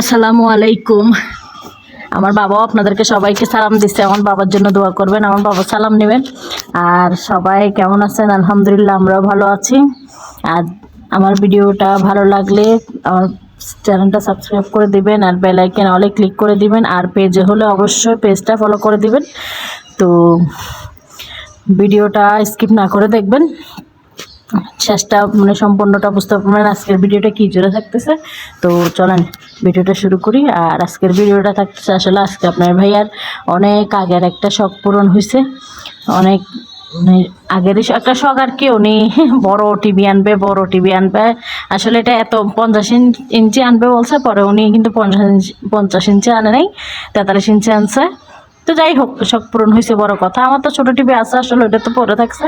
আসসালামু আলাইকুম। আমার বাবাও আপনাদেরকে সবাইকে সালাম দিচ্ছে। আমার বাবার জন্য দোয়া করবেন, আমার বাবা সালাম নেবেন। আর সবাই কেমন আছেন? আলহামদুলিল্লাহ, আমরাও ভালো আছি। আর আমার ভিডিওটা ভালো লাগলে আমার চ্যানেলটা সাবস্ক্রাইব করে দিবেন আর বেল আইকন অলে ক্লিক করে দিবেন। আর পেজে হলে অবশ্যই পেজটা ফলো করে দিবেন। তো ভিডিওটা স্কিপ না করে দেখবেন। শেষটা মানে সম্পূর্ণটা বুঝতে পারবেন আজকের ভিডিওটা কি জোরে থাকতেছে? তো চলেন, ভিডিওটা শুরু করি। আর আজকের ভিডিওটা থাকতেছে আসলে আজকে আপনার ভাইয়ার অনেক আগের একটা শখ পূরণ হয়েছে অনেক মানে আগের একটা শখ আর কি উনি বড় টিভি আনবে, বড় টিভি আনবে। আসলে এটা এত পঞ্চাশ ইঞ্চি আনবে বলছে, পরে উনি কিন্তু পঞ্চাশ ইঞ্চি পঞ্চাশ ইঞ্চি আনে নাই, তেতাল্লিশ ইঞ্চি আনছে। তো যাই হোক সব পূরণ হয়েছে, বড় কথা। আমার তো ছোটো টিভি আছে, আসলে ওটা তো পরে থাকছে।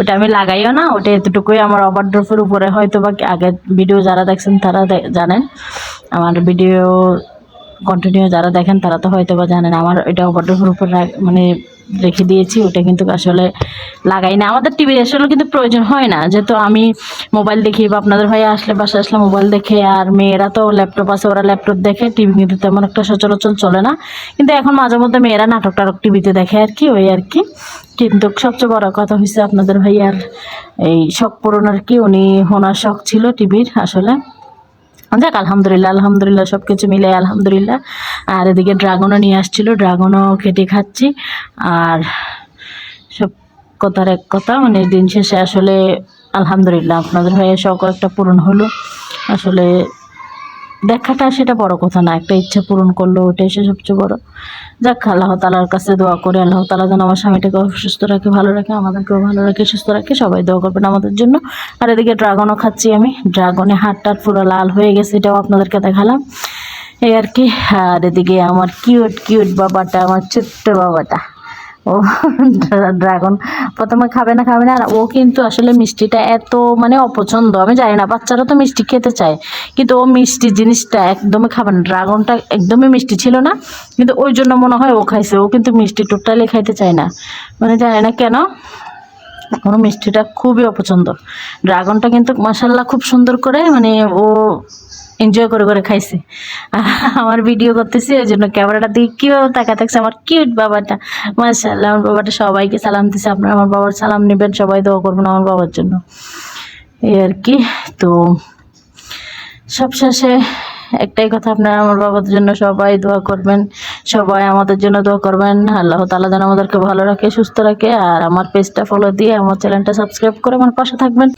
ওটা আমি লাগাইও না, ওটা এতটুকুই আমার ওভার ওভারড্রফের উপরে হয়তো বা আগের ভিডিও যারা দেখছেন তারা জানেন। আমার ভিডিও কন্টিনিউ যারা দেখেন তারা তো হয়তো বা জানেন, আমার এটা ওভারড্রফের ড্রফের রাখ- মানে রেখে দিয়েছি, ওটা কিন্তু আসলে লাগাই না। আমাদের টিভির আসলে কিন্তু প্রয়োজন হয় না, যেহেতু আমি মোবাইল দেখি বা আপনাদের ভাই আসলে বাসায় আসলে মোবাইল দেখে, আর মেয়েরা তো ল্যাপটপ আছে, ওরা ল্যাপটপ দেখে, টিভি কিন্তু তেমন একটা সচরাচর চলে না। কিন্তু এখন মাঝে মধ্যে মেয়েরা নাটক টাটক টিভিতে দেখে আর কি, ওই আর কি। কিন্তু সবচেয়ে বড় কথা হয়েছে আপনাদের ভাইয়ার এই শখ পূরণ আর কি, উনি ওনার শখ ছিল টিভির আসলে। যাক, আলহামদুলিল্লাহ আলহামদুলিল্লাহ সব কিছু মিলে আলহামদুলিল্লাহ। আর এদিকে ড্রাগনও নিয়ে আসছিল, ড্রাগনও কেটে খাচ্ছি। আর সব কথার এক কথা মানে দিন শেষে আসলে আলহামদুলিল্লাহ, আপনাদের হয়ে শখ একটা পূরণ হলো। আসলে দেখাটা সেটা বড় কথা না, একটা ইচ্ছা পূরণ করল ওটাই সে সবচেয়ে বড়। যাক, আল্লাহ তালার কাছে দোয়া করে, আল্লাহ তালা যেন আমার স্বামীটাকেও সুস্থ রাখে, ভালো রাখে, আমাদেরকেও ভালো রাখে, সুস্থ রাখে, সবাই দোয়া করবেন আমাদের জন্য। আর এদিকে ড্রাগনও খাচ্ছি আমি, ড্রাগনে হাত টাট পুরো লাল হয়ে গেছে, এটাও আপনাদেরকে দেখালাম। এই আর কি, আর এদিকে আমার কিউট কিউট বাবাটা, আমার ছোট্ট বাবাটা। ও ড্রাগন। প্রথমে খাবে না খাবে না, আর ও কিন্তু আসলে মিষ্টিটা এত মানে অপছন্দ। আমি জানি না, বাচ্চারা তো মিষ্টি খেতে চায়। কিন্তু ও মিষ্টি জিনিসটা একদমই খাবে না। ড্রাগনটা একদমই মিষ্টি ছিল না, কিন্তু ওই জন্য মনে হয় ও খাইছে। ও কিন্তু মিষ্টি টোটালি খাইতে চায় না। মানে জানি না কেন কোনো মিষ্টিটা খুবই অপছন্দ। ড্রাগনটা কিন্তু মাসাল্লাহ খুব সুন্দর করে মানে ও এনজয় করে করে খাইছে। আমার ভিডিও করতেছি ওই জন্য ক্যামেরাটা দিয়ে কীভাবে তাকা থাকছে আমার কিউট বাবাটা। মাসাল্লাহ আমার বাবাটা সবাইকে সালাম দিছে, আপনারা আমার বাবার সালাম নেবেন, সবাই দোয়া করবেন আমার বাবার জন্য। এই আর কি, তো সব শেষে একটাই কথা, আপনারা আমার বাবার জন্য সবাই দোয়া করবেন, সবাই আমাদের জন্য দোয়া করবেন। আল্লাহ তালা যেন আমাদেরকে ভালো রাখে, সুস্থ রাখে, আর আমার পেজটা ফলো দিয়ে আমার চ্যানেলটা সাবস্ক্রাইব করে আমার পাশে থাকবেন।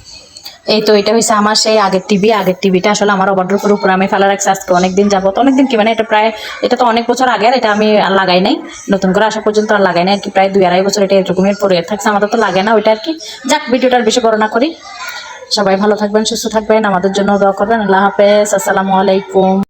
এই তো এটা হয়েছে আমার সেই আগের টিভি আগের টিভিটা আসলে আমার অবাডোর করে উপরে আমি ফেলা রাখছি আজকে অনেকদিন যাব তো অনেকদিন কি মানে এটা প্রায়, এটা তো অনেক বছর আগের, এটা আমি আর লাগাই নাই। নতুন করে আসা পর্যন্ত আর লাগাই নাই আর কি, প্রায় দুই আড়াই বছর এটা এরকমের পরে থাকছে। আমাদের তো লাগে না ওইটা আর কি। যাক ভিডিওটার বেশি বর্ণনা করি। সবাই ভালো থাকবেন, সুস্থ থাকবেন। আমাদের জন্য দোয়া করবেন। আল্লাহ হাফেজ। আসসালামু আলাইকুম।